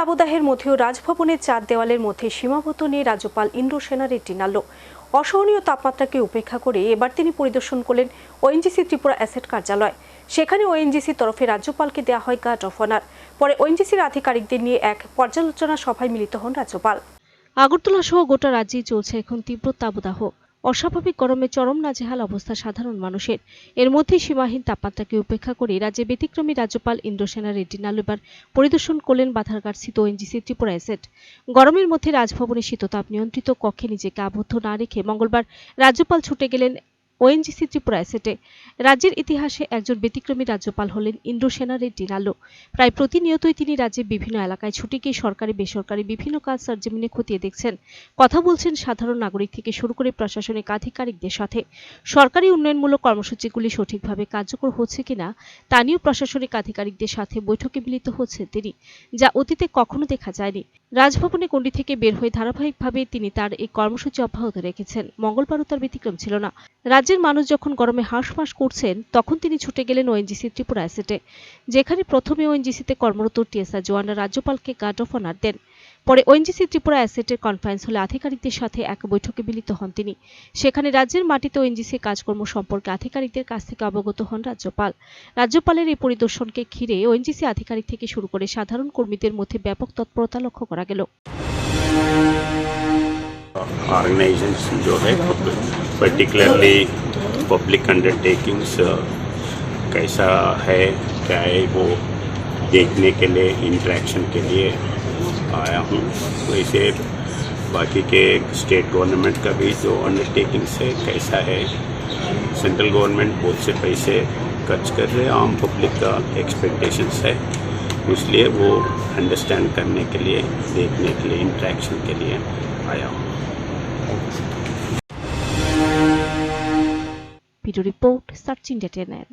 দাবদাহের মধ্যেও রাজভবনের চার দেওয়ালের মধ্যে সীমাবদ্ধ নিয়ে রাজ্যপাল ইন্দ্র সেনার একটি নাল্য। অসহনীয় তাপমাত্রাকে উপেক্ষা করে এবার তিনি পরিদর্শন করলেন ওএনজিসি ত্রিপুরা অ্যাসেট কার্যালয়। সেখানে ওএনজিসির তরফে রাজ্যপালকে দেওয়া হয় গার্ড অফ অনার পরে ওএনজিসির আধিকারিকদের নিয়ে এক পর্যালোচনা সভায় মিলিত হন রাজ্যপাল। আগরতলা সহ গোটা রাজ্যেই চলছে এখন তীব্র তাপদাহ। অস্বাভাবিক গরমে চরম নাজেহাল অবস্থা সাধারণ মানুষের। এর মধ্যে সীমাহীন তাপমাত্রাকে উপেক্ষা করে রাজ্যে ব্যতিক্রমী রাজ্যপাল ইন্দ্রসেনা রেড্ডি নালুবার পরিদর্শন করলেন বাধারঘাট স্থিত ওএনজিসি ত্রিপুরা এসেট গরমের মধ্যে রাজভবনে শীততাপ নিয়ন্ত্রিত, কক্ষে নিজেকে আবদ্ধ না রেখে মঙ্গলবার রাজ্যপাল ছুটে গেলেন ওএনজিসি ত্রিপুরা এসেটে রাজ্যের ইতিহাসে একজন ব্যতিক্রমী রাজ্যপাল হলেন ইন্দ্রসেনা রেড্ডি লালু প্রায় প্রতিনিয়তই তিনি রাজ্যের বিভিন্ন এলাকায় ছুটে গিয়ে সরকারি, বেসরকারি বিভিন্ন কাজ সরজমিনে খতিয়ে দেখছেন। কথা বলছেন সাধারণ নাগরিক থেকে শুরু করে প্রশাসনিক আধিকারিকদের সাথে। সরকারি উন্নয়নমূলক কর্মসূচিগুলি সঠিকভাবে কার্যকর হচ্ছে কিনা, তা নিয়েও প্রশাসনিক আধিকারিকদের সাথে বৈঠকে মিলিত হচ্ছেন তিনি, যা অতীতে কখনো দেখা যায়নি। রাজভবনে গণ্ডি থেকে বের হয়ে ধারাবাহিকভাবে তিনি তার এই কর্মসূচি অব্যাহত রেখেছেন। মঙ্গলবারও তার ব্যতিক্রম ছিল না। রাজ্যের মানুষ যখন গরমে হাঁসফাঁস করছেন, তখন তিনি ছুটে গেলেন ওএনজিসি ত্রিপুরা অ্যাসেটে, যেখানে প্রথমে ওএনজিসিতে কর্মরত টিএসআর জওয়ানরা রাজ্যপালকে গার্ড অফ অনার দেন। পরে ওএনজিসি ত্রিপুরা অ্যাসেটের কনফারেন্স হলে আধিকারিকদের সাথে এক বৈঠকে মিলিত হন তিনি সেখানে রাজ্যের মাটিতে ওএনজিসি কাজকর্ম সম্পর্কে আধিকারিকদের কাছ থেকে অবগত হন রাজ্যপাল রাজ্যপালের এই পরিদর্শনকে ঘিরে ওএনজিসি আধিকারিক থেকে শুরু করে সাধারণ কর্মীদের মধ্যে ব্যাপক তৎপরতা লক্ষ্য করা গেল ऑर्गेनाइजेशन जो है पर्टिकुलरली पब्लिक अंडरटेकिंग्स कैसा है क्या है वो देखने के लिए इंटरेक्शन के लिए आया हूँ। वही से बाकी के स्टेट गवर्नमेंट का भी जो अंडरटेकिंग्स है, कैसा है सेंट्रल गवर्नमेंट बहुत से पैसे खर्च कर रहे आम पब्लिक का एक्सपेक्टेशंस है। इसलिए वो अंडरस्टैंड करने के लिए, देखने के लिए इंट्रैक्शन के लिए आया हूँ। Report search India channel.